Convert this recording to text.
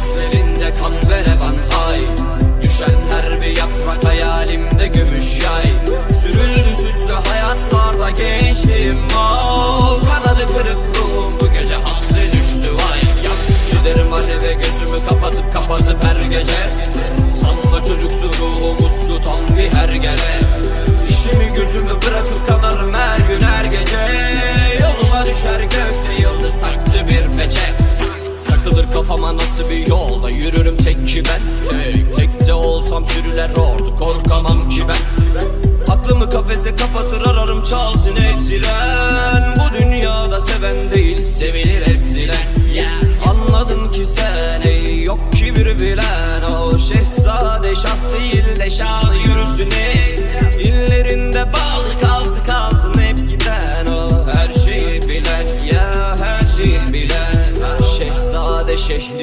Gözlerinde kan ve revan ay. Düşen her bir yaprak hayalimde gümüş yay. Sürüldü süslü hayatlarda gençliğim mal Kanadı kırık ruhum bu gece hapse düştü vay. Giderim aleve gözümü kapatıp kapatıp her gece. Sanma çocuksu ruhum uslu tam bir hergele Kafama nasıl bir yolda yürürüm tek ki ben? Tek tek de olsam sürüler ordu korkamam ki ben. Aklımı kafese kapatır ararım çalsın hep się